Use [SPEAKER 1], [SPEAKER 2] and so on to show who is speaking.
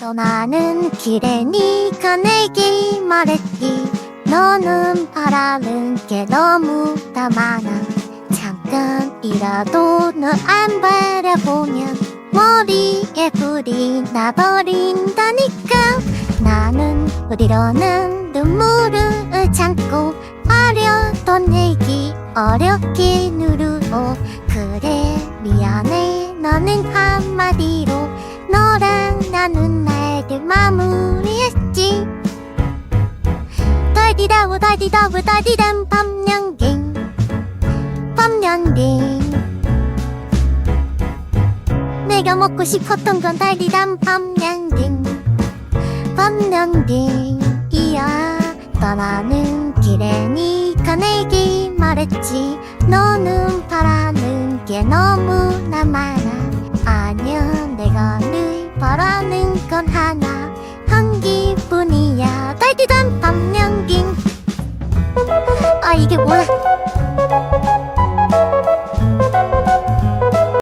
[SPEAKER 1] 떠나는 길에 네가 내게 말했지 너는 바라는 게 너무 다 많아. 잠깐이라도 널 안 바라보면 머리에 불이 나버린다니까. 나는 우리로는 눈물을 참고 어려던 얘기 어렵게 누르고. 그래 미안해. 너는 한마디로 날들 마무리했지. 달디다우 달디다우 달디담 밤양갱 밤양갱. 내가 먹고 싶었던 건 달디담 밤양갱 밤양갱이야. 떠나는 길에 네가 내게 말했지. 너는 바라는 게 너무나 많아. 아니야 내가 늘 바라는 건 하나. 한 달디단 밤양갱. 아 이게 뭐야